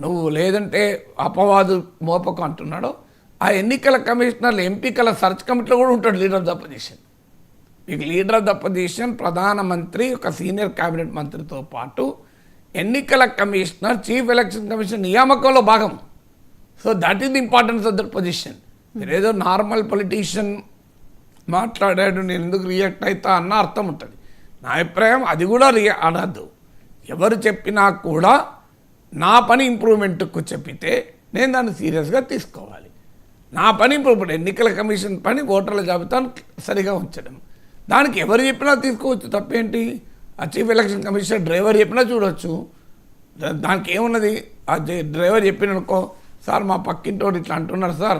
నువ్వు లేదంటే అపవాదు మోపకు అంటున్నాడో ఆ ఎన్నికల కమిషనర్లు ఎంపికల సర్చ్ కమిటీలో కూడా ఉంటాడు లీడర్ ఆఫ్ ద పొజిషన్ మీకు లీడర్ ఆఫ్ ద పొజిషన్ ప్రధానమంత్రి ఒక సీనియర్ కేబినెట్ మంత్రితో పాటు ఎన్నికల కమిషనర్ చీఫ్ ఎలక్షన్ కమిషన్ నియామకంలో భాగం. So that is the importance of that position మీరు ఏదో నార్మల్ పొలిటీషియన్ మాట్లాడాడు నేను ఎందుకు రియాక్ట్ అవుతా అన్న అర్థం ఉంటుంది. నా అభిప్రాయం అది కూడా రియా అనద్దు. ఎవరు చెప్పినా కూడా నా పని ఇంప్రూవ్మెంట్కు చెప్పితే నేను దాన్ని సీరియస్గా తీసుకోవాలి. నా పని ఇంప్రూవ్మెంట్ ఎన్నికల కమిషన్ పని ఓటర్ల జాబితాను సరిగా ఉంచడం. దానికి ఎవరు చెప్పినా తీసుకోవచ్చు తప్పేంటి? ఆ చీఫ్ ఎలక్షన్ కమిషనర్ డ్రైవర్ చెప్పినా చూడొచ్చు. దానికి ఏమున్నది? ఆ డ్రైవర్ చెప్పిననుకో సార్ మా పక్కింటోడు ఇట్లా అంటున్నారు సార్.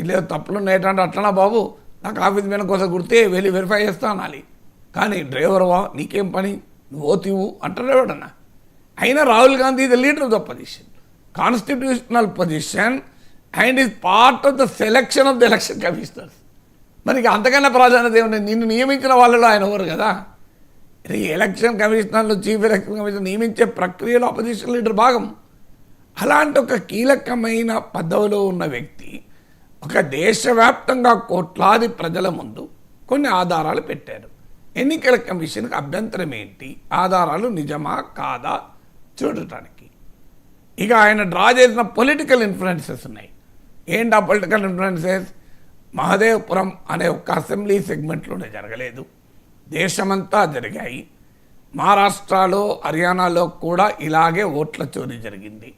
ఇట్లా తప్పులు ఉన్నాయటంటే అట్లనా బాబు? నాకు ఆఫీస్ మీద కోసం గుర్తే వెళ్ళి వెరిఫై చేస్తా అనాలి. కానీ డ్రైవర్ వా నీకేం పని? నువ్వు ఓతివు అంటారు ఎవడన్నా. అయినా Rahul Gandhi the leader of the position constitutional position and is part of the selection of the election commissioners మరి అంతకన్నా ప్రాధాన్యత ఏముంది? నిన్ను నియమించిన వాళ్ళలో ఆయన ఎవరు కదా? ఈ ఎలక్షన్ కమిషనర్లు చీఫ్ ఎలక్షన్ కమిషనర్ నియమించే ప్రక్రియలో అపోజిషన్ లీడర్ భాగం. అలాంటి ఒక కీలకమైన పదవిలో ఉన్న వ్యక్తి ఒక దేశవ్యాప్తంగా కోట్లాది ప్రజల ముందు కొన్ని ఆధారాలు పెట్టారు. ఎన్నికల కమిషన్కి అభ్యంతరం ఏంటి? ఆధారాలు నిజమా? కాదా? చూడటానికి. ఇక ఆయన డ్రా చేసిన పొలిటికల్ ఇన్ఫ్లుయెన్సెస్ ఉన్నాయి. ఏంటి ఆ పొలిటికల్ ఇన్ఫ్లుయెన్సెస్ మహదేవపురం అనే ఒక అసెంబ్లీ సెగ్మెంట్లోనే జరగలేదు. దేశమంతా జరిగాయి. మహారాష్ట్రలో హర్యానాలో కూడా ఇలాగే ఓట్ల చోరీ జరిగింది.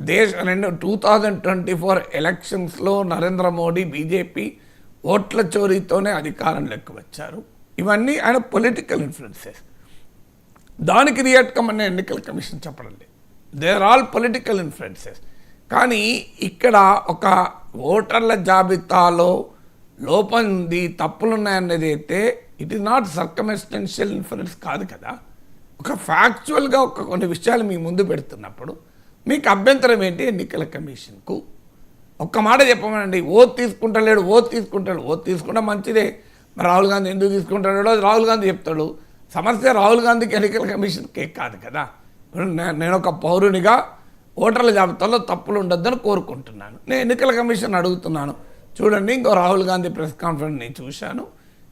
దేశ రెండు టూ థౌజండ్ ట్వంటీ ఫోర్ ఎలక్షన్స్లో నరేంద్ర మోడీ బీజేపీ ఓట్ల చోరీతోనే అధికారంలోకి వచ్చారు. ఇవన్నీ ఆయన పొలిటికల్ ఇన్ఫ్లుయెన్సెస్ దానికి రియాక్ట్ కమ్మని ఎన్నికల కమిషన్ చెప్పడండి. లేదు దేర్ ఆల్ పొలిటికల్ ఇన్ఫ్లుయెన్సెస్ కానీ ఇక్కడ ఒక ఓటర్ల జాబితాలో లోపం ఉంది తప్పులున్నాయనేది అయితే it is not circumstantial influence కాదు కదా. ఒక ఫ్యాక్చువల్గా ఒక కొన్ని విషయాలు మీ ముందు పెడుతున్నప్పుడు మీకు అభ్యంతరం ఏంటి ఎన్నికల కమిషన్కు? ఒక్క మాట చెప్పమనండి తీసుకుంటా తీసుకుంటలేడు ఓ తీసుకుంటాడు ఓ తీసుకుంటే మంచిదే. రాహుల్ గాంధీ ఎందుకు తీసుకుంటాడో రాహుల్ గాంధీ చెప్తాడు. సమస్య రాహుల్ గాంధీకి ఎన్నికల కమిషన్కే కాదు కదా. నేను ఒక పౌరునిగా ఓటర్ల జాబితాలో తప్పులు ఉండొద్దని కోరుకుంటున్నాను. నేను ఎన్నికల కమిషన్ అడుగుతున్నాను. చూడండి ఇంకో రాహుల్ గాంధీ ప్రెస్ కాన్ఫరెన్స్ నేను చూశాను.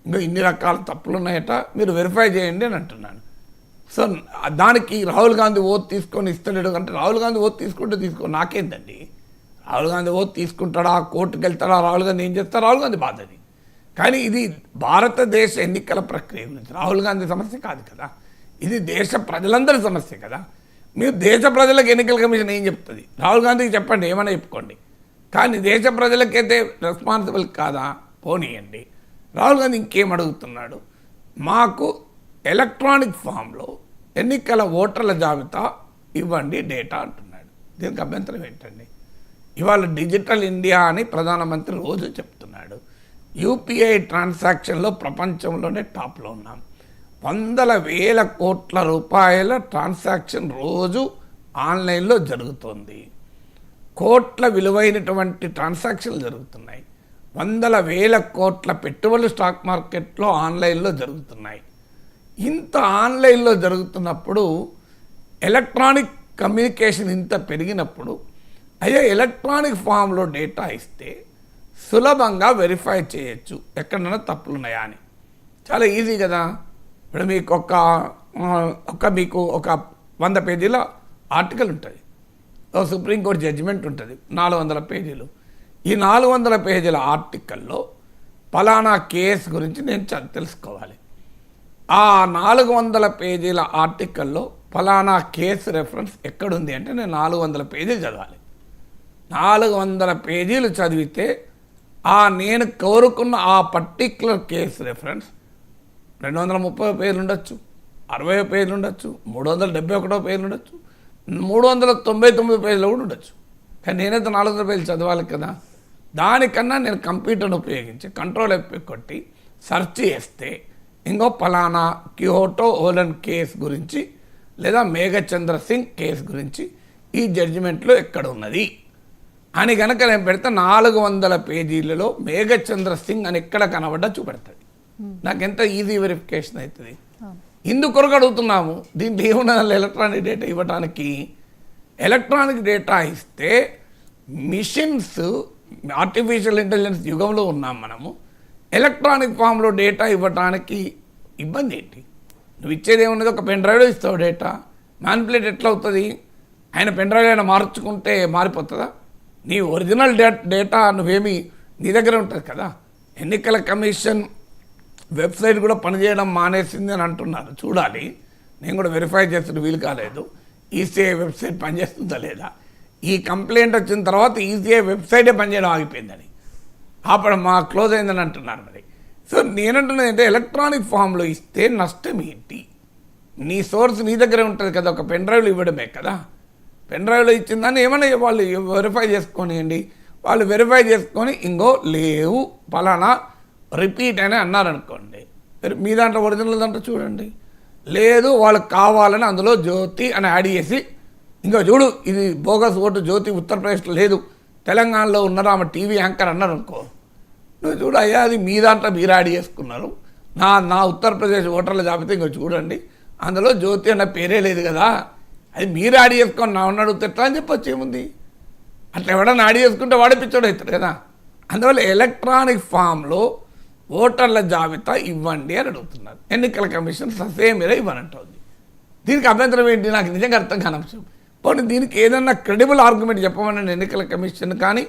ఇంకా ఇన్ని రకాల తప్పులు ఉన్నాయట మీరు వెరిఫై చేయండి అని అంటున్నాను. సో దానికి రాహుల్ గాంధీ ఓత్ తీసుకొని ఇస్తలేడు అంటే రాహుల్ గాంధీ ఓత్ తీసుకుంటే తీసుకో నాకేందండి? రాహుల్ గాంధీ ఓత్ తీసుకుంటాడా? కోర్టుకు వెళ్తాడా రాహుల్ గాంధీ ఏం చేస్తాడా? రాహుల్ గాంధీ బాధది కానీ ఇది భారతదేశ ఎన్నికల ప్రక్రియ గురించి. రాహుల్ గాంధీ సమస్య కాదు కదా. ఇది దేశ ప్రజలందరి సమస్య కదా. మీరు దేశ ప్రజలకు ఎన్నికల కమిషన్ ఏం చెప్తుంది? రాహుల్ గాంధీకి చెప్పండి ఏమైనా చెప్పుకోండి. కానీ దేశ ప్రజలకైతే రెస్పాన్సిబుల్ కాదా? పోనీయండి. రాహుల్ గాంధీ ఇంకేం అడుగుతున్నాడు? మాకు ఎలక్ట్రానిక్ ఫామ్లో ఎన్నికల ఓటర్ల జాబితా ఇవ్వండి డేటా అంటున్నాడు. దీనికి అభ్యంతరం ఏంటండి? ఇవాళ డిజిటల్ ఇండియా అని ప్రధానమంత్రి రోజు చెప్తున్నాడు. యూపీఐ ట్రాన్సాక్షన్లో ప్రపంచంలోనే టాప్లో ఉన్నాం. వందల వేల కోట్ల రూపాయల ట్రాన్సాక్షన్ రోజు ఆన్లైన్లో జరుగుతోంది. కోట్ల విలువైనటువంటి ట్రాన్సాక్షన్లు జరుగుతున్నాయి. వందల వేల కోట్ల పెట్టుబడులు స్టాక్ మార్కెట్లో ఆన్లైన్లో జరుగుతున్నాయి. ఇంత ఆన్లైన్లో జరుగుతున్నప్పుడు ఎలక్ట్రానిక్ కమ్యూనికేషన్ ఇంత పెరిగినప్పుడు అయ్యా ఎలక్ట్రానిక్ ఫామ్లో డేటా ఇస్తే సులభంగా వెరిఫై చేయొచ్చు. ఎక్కడైనా తప్పులు ఉన్నాయా అని. చాలా ఈజీ కదా. ఇప్పుడు మీకు ఒక ఒక మీకు ఒక వంద పేజీల ఆర్టికల్ ఉంటుంది ఓ సుప్రీంకోర్టు జడ్జిమెంట్ ఉంటుంది. నాలుగు వందల పేజీలు. ఈ నాలుగు వందల పేజీల ఆర్టికల్లో ఫలానా కేసు గురించి నేను తెలుసుకోవాలి. ఆ నాలుగు వందల పేజీల ఆర్టికల్లో ఫలానా కేసు రెఫరెన్స్ ఎక్కడుంది అంటే నేను నాలుగు వందల పేజీలు చదవాలి. నాలుగు వందల పేజీలు చదివితే ఆ నేను కోరుకున్న ఆ పర్టిక్యులర్ కేసు రెఫరెన్స్ రెండు వందల ముప్పై పేర్లు ఉండొచ్చు అరవై పేర్లు ఉండొచ్చు మూడు వందల డెబ్బై ఒకటో పేర్లు ఉండొచ్చు మూడు వందల తొంభై తొమ్మిది పేర్లు కూడా ఉండొచ్చు. కానీ నేనైతే నాలుగు వందల పేర్లు చదవాలి కదా. దానికన్నా నేను కంప్యూటర్ని ఉపయోగించి కంట్రోల్ ఎప్పి కొట్టి సెర్చ్ చేస్తే ఇంకో పలానా క్యూహోటో ఓలన్ కేస్ గురించి లేదా మేఘచంద్ర సింగ్ కేస్ గురించి ఈ జడ్జిమెంట్లో ఎక్కడ ఉన్నది అని కనుక నేను పెడితే నాలుగు వందల పేజీలలో మేఘచంద్ర సింగ్ అని ఎక్కడ కనబడ్డా చూపెడతాడు. నాకు ఎంత ఈజీ వెరిఫికేషన్ అవుతుంది? ఇందుకొరకు అడుగుతున్నాము దీంట్లో ఏమన్నా ఎలక్ట్రానిక్ డేటా ఇవ్వడానికి ఎలక్ట్రానిక్ డేటా ఇస్తే మిషన్స్ ఆర్టిఫిషియల్ ఇంటెలిజెన్స్ యుగంలో ఉన్నాం మనము. ఎలక్ట్రానిక్ ఫామ్లో డేటా ఇవ్వడానికి ఇబ్బంది ఏంటి? నువ్వు ఇచ్చేది ఏమున్నది? ఒక పెన్ డ్రైవ్లో ఇస్తావు డేటా మ్యాన్పులేట్ ఎట్లా అవుతుంది? ఆయన పెన్ డ్రైవ్ అయినా మార్చుకుంటే మారిపోతుందా? నీ ఒరిజినల్ డే డేటా నువ్వేమి నీ దగ్గర ఉంటుంది కదా? ఎన్నికల కమిషన్ వెబ్సైట్ కూడా పనిచేయడం మానేసింది అని అంటున్నారు. చూడాలి. నేను కూడా వెరిఫై చేస్తున్న వీలు కాలేదు. ఈసీఐ వెబ్సైట్ పనిచేస్తుందా లేదా? ఈ కంప్లైంట్ వచ్చిన తర్వాత ఈసీఐ వెబ్సైటే పనిచేయడం ఆగిపోయిందని. అప్పుడు మా క్లోజ్ అయిందని అంటున్నారు మరి. సో నేనంటున్నది అంటే ఎలక్ట్రానిక్ ఫామ్లో ఇస్తే నష్టం ఏంటి? నీ సోర్స్ నీ దగ్గరే ఉంటుంది కదా ఒక పెన్ డ్రైవ్లు ఇవ్వడమే కదా? పెన్ డ్రైవ్లో ఇచ్చిందని ఏమైనా వాళ్ళు వెరిఫై చేసుకోనియండి. వాళ్ళు వెరిఫై చేసుకొని ఇంకో లేవు పలానా రిపీట్ అని అన్నారనుకోండి. మీ దాంట్లో ఒరిజినల్ దాంట్లో చూడండి. లేదు వాళ్ళకి కావాలని అందులో జ్యోతి అని యాడ్ చేసి ఇంకా చూడు ఇది బోగస్ ఓటు జ్యోతి ఉత్తరప్రదేశ్లో లేదు. తెలంగాణలో ఉన్నారు ఆమె టీవీ యాంకర్ అన్నారు అనుకో నువ్వు చూడు అయ్యా అది మీ దాంట్లో మీరు యాడ్ చేసుకున్నారు. నా నా ఉత్తరప్రదేశ్ ఓటర్ల జాబితా ఇంకా చూడండి. అందులో జ్యోతి అన్న పేరే లేదు కదా. అది మీరు ఆడి చేసుకొని నా ఉన్నాడు తిట్టా అని చెప్పొచ్చు ఏముంది? అట్లా ఎవడన్నా ఆడి చేసుకుంటే వాడే పిచ్చోడు అవుతాడు కదా? అందువల్ల ఎలక్ట్రానిక్ ఫామ్లో ఓటర్ల జాబితా ఇవ్వండి అని అడుగుతున్నారు. ఎన్నికల కమిషన్ ససేమిరా ఇవ్వనంటుంది. దీనికి అభ్యంతరం ఏంటి? నాకు నిజంగా అర్థం కాని పోనీ దీనికి ఏదన్నా క్రెడిబుల్ ఆర్గ్యుమెంట్ చెప్పమని ఎన్నికల కమిషన్ కానీ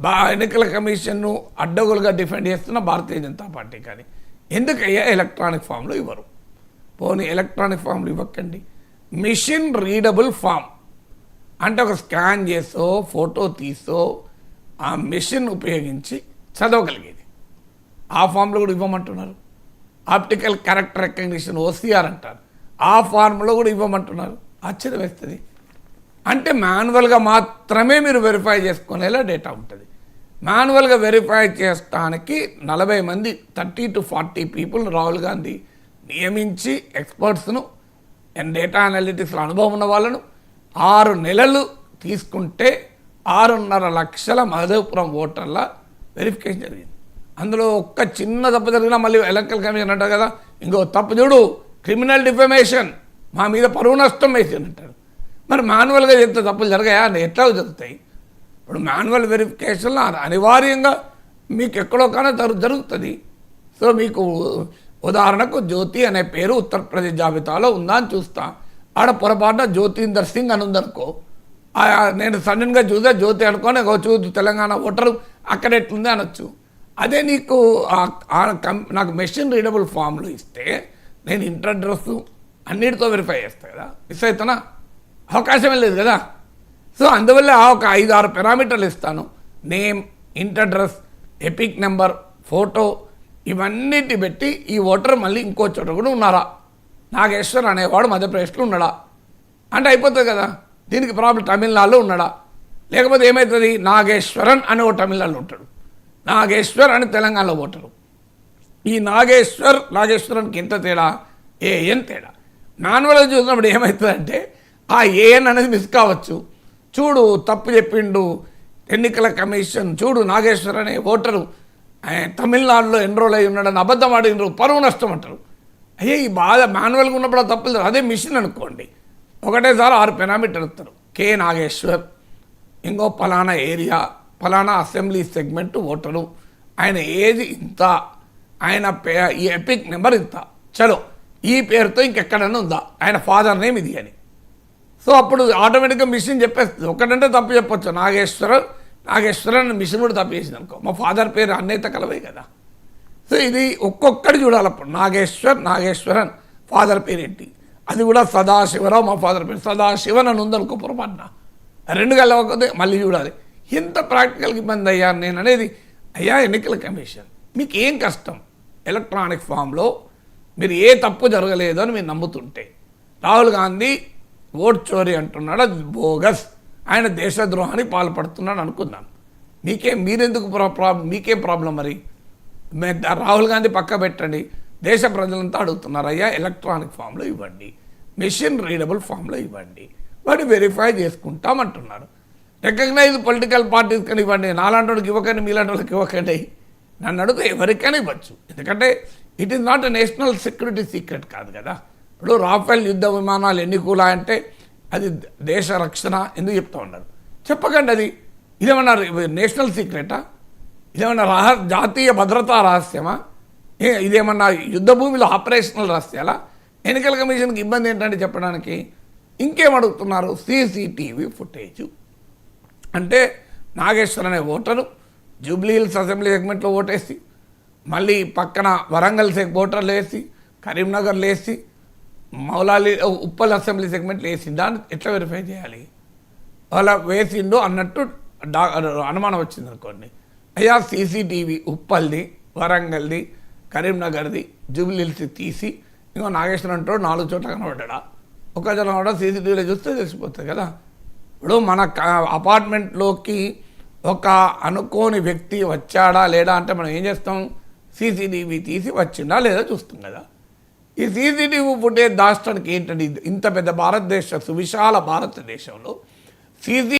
బా ఎన్నికల కమిషన్ను అడ్డగోలుగా డిఫెండ్ చేస్తున్న భారతీయ జనతా పార్టీ కానీ. ఎందుకయ్యా ఎలక్ట్రానిక్ ఫామ్లో ఇవ్వరు? పోనీ ఎలక్ట్రానిక్ ఫామ్లు ఇవ్వకండి. Machine readable form. అంటే ఒక స్కాన్ చేసో ఫోటో తీసో ఆ మిషన్ ఉపయోగించి చదవగలిగేది. ఆ ఫామ్లో కూడా ఇవ్వమంటున్నారు. ఆప్టికల్ క్యారెక్టర్ రికగ్నిషన్ ఓసీఆర్ అంటారు. ఆ ఫార్మ్లో కూడా ఇవ్వమంటున్నారు. ఆశ్చర్యం వేస్తుంది. అంటే మాన్యువల్గా మాత్రమే మీరు వెరిఫై చేసుకునేలా డేటా ఉంటుంది. మాన్యువల్గా వెరిఫై చేయడానికి నలభై మంది thirty to forty people Rahul Gandhi నియమించి ఎక్స్పర్ట్స్ను నేను డేటా అనలిటిక్స్లో అనుభవం ఉన్న వాళ్ళను ఆరు నెలలు తీసుకుంటే ఆరున్నర లక్షల మధుపురం ఓటర్ల వెరిఫికేషన్ జరిగింది. అందులో ఒక్క చిన్న తప్పు జరిగినా మళ్ళీ ఎలక్ట్రల్ కమిషన్ అంటారు కదా ఇంకో తప్పు చూడు క్రిమినల్ డిఫమేషన్ మా మీద పరువు నష్టం వేసింది అంటారు. మరి మాన్యువల్గా ఎంత తప్పులు జరిగాయా? అని ఎట్లా జరుగుతాయి? ఇప్పుడు మాన్యువల్ వెరిఫికేషన్లో అనివార్యంగా మీకు ఎక్కడో కానీ జరుగుతుంది. సో మీకు ఉదాహరణకు జ్యోతి అనే పేరు ఉత్తరప్రదేశ్ జాబితాలో ఉందా అని చూస్తా. ఆడ పొరపాటున జ్యోతిందర్ సింగ్ అని ఉందనుకో నేను సడన్గా చూసా జ్యోతి అనుకోని ఒక చూదు తెలంగాణ ఓటరు అక్కడ ఎట్లుంది అనొచ్చు. అదే నీకు కం- నాకు మెషిన్ రీడబుల్ ఫామ్లు ఇస్తే నేను ఇంటర్ అడ్రస్ అన్నిటితో వెరిఫై చేస్తా కదా. మిస్ అవుతానా అవకాశమే లేదు కదా. సో అందువల్ల ఆ ఒక ఐదు ఆరు పారామీటర్లు ఇస్తాను. Name enter address EPIC number photo ఇవన్నిటి పెట్టి ఈ ఓటర్ మళ్ళీ ఇంకో చోట కూడా ఉన్నారా? నాగేశ్వర్ అనేవాడు మధ్యప్రదేశ్లో ఉన్నాడా? అంటే అయిపోతుంది కదా. దీనికి ప్రాబ్లం తమిళనాడులో ఉన్నాడా? లేకపోతే ఏమవుతుంది నాగేశ్వరన్ అని ఓ తమిళనాడులో ఉంటాడు. నాగేశ్వర్ అని తెలంగాణలో ఓటరు. ఈ నాగేశ్వర్ నాగేశ్వరన్కి ఎంత తేడా? ఏఎన్ తేడా? మాన్యువల్గా చూసినప్పుడు ఏమవుతుందంటే ఆ ఏఎన్ అనేది మిస్ కావచ్చు. చూడు తప్పు చెప్పిండు ఎన్నికల కమిషన్ చూడు నాగేశ్వర్ అనే ఓటరు. తమిళనాడులో ఎన్రోల్ అయి ఉన్నాడని అబద్ధం ఆడినరు పరువు నష్టం అంటారు. అయ్యే ఈ బాధ మాన్యువల్గా ఉన్నప్పుడు ఆ తప్పులు అదే మిషన్ అనుకోండి. ఒకటేసారి ఆరు పెనామీటర్ ఇస్తారు కే నాగేశ్వర్ ఇంకో పలానా ఏరియా పలానా అసెంబ్లీ సెగ్మెంట్ ఓటరు. ఆయన ఏజ్ ఇంత ఆయన పే ఈ ఎపిక్ నెంబర్ ఇంత. చలో ఈ పేరుతో ఇంకెక్కడైనా ఉందా? ఆయన ఫాదర్ నేమ్ ఇది అని. సో అప్పుడు ఆటోమేటిక్గా మిషన్ చెప్పేస్తుంది. ఒకటంటే తప్పు చెప్పొచ్చు. నాగేశ్వర్ నాగేశ్వరన్ మిషన్ కూడా అనుకో మా ఫాదర్ పేరు అన్నయ్యత కలవే కదా. సో ఇది ఒక్కొక్కటి చూడాలి అప్పుడు. నాగేశ్వర్ నాగేశ్వరన్ ఫాదర్ పేరు ఏంటి? అది కూడా సదాశివరావు మా ఫాదర్ పేరు. సదాశివన్ అని ఉందనుకో పొరపాటున. రెండు కలవకపోతే మళ్ళీ చూడాలి. ఎంత ప్రాక్టికల్కి ఇబ్బంది అయ్యా నేను అనేది అయ్యా ఎన్నికల కమిషన్. మీకు ఏం కష్టం? ఎలక్ట్రానిక్ ఫామ్లో మీరు ఏ తప్పు జరగలేదు అని మీరు నమ్ముతుంటే. రాహుల్ గాంధీ ఓట్ చోరీ అంటున్నాడు అది బోగస్. ఆయన దేశద్రోహానికి పాల్పడుతున్నాడు అనుకుందాం. మీకేం మీరెందుకు ప్రా- ప్రాబ్లం మీకేం ప్రాబ్లం మరి? మే- రాహుల్ గాంధీ పక్క పెట్టండి. దేశ ప్రజలంతా అడుగుతున్నారు అయ్యా ఎలక్ట్రానిక్ ఫామ్లో ఇవ్వండి. మెషిన్ రీడబుల్ ఫామ్లో ఇవ్వండి. వాడు వెరిఫై చేసుకుంటామంటున్నారు. రికగ్నైజ్ పొలిటికల్ పార్టీస్ కానీ ఇవ్వండి. నాలాంటి వాళ్ళకి ఇవ్వకండి మీలాంటి వాళ్ళకి ఇవ్వకండి. నన్ను అడిగితే ఎవరికైనా ఇవ్వచ్చు. ఎందుకంటే it is not a national security secret కాదు కదా. ఇప్పుడు రాఫెల్ యుద్ధ విమానాలు ఎన్ని కూలా అంటే అది దేశ రక్షణ ఎందుకు చెప్తా ఉన్నారు చెప్పకండి అది ఇదేమన్నా నేషనల్ సీక్రెటా? ఇదేమన్నా రహ జాతీయ భద్రతా రహస్యమా? ఇదేమన్నా యుద్ధ భూమిలో ఆపరేషనల్ రహస్యాలా? ఎన్నికల కమిషన్కి ఇబ్బంది ఏంటంటే చెప్పడానికి ఇంకేం అడుగుతున్నారు? CCTV footage. అంటే నాగేశ్వర్ అనే ఓటరు జూబ్లీ హిల్స్ అసెంబ్లీ సెగ్మెంట్లో ఓటేసి మళ్ళీ పక్కన వరంగల్ సెగ్ ఓటర్లు వేసి కరీంనగర్లు వేసి మౌలాలి ఉప్పల్ అసెంబ్లీ సెగ్మెంట్లు వేసి దాన్ని ఎట్లా వెరిఫై చేయాలి? అలా వేసిందో అన్నట్టు డా అనుమానం వచ్చింది అనుకోండి. అయ్యా సీసీటీవీ ఉప్పల్ది వరంగల్ది కరీంనగర్ది జూబ్లీహిల్స్ తీసి ఇంకో నాగేశ్వరం అంటాడు నాలుగు చోట్ల కనబడ్డా ఒక జనం కూడా సీసీటీవీలో చూస్తే తెలిసిపోతుంది కదా. ఇప్పుడు మన అపార్ట్మెంట్లోకి ఒక అనుకోని వ్యక్తి వచ్చాడా లేడా అంటే మనం ఏం చేస్తాం? సీసీటీవీ తీసి వచ్చిండా లేదా చూస్తాం కదా. ఈ సీసీటీవీ ఫుటేజ్ దాచడానికి ఏంటంటే ఇంత పెద్ద భారతదేశ సువిశాల భారతదేశంలో సీసీ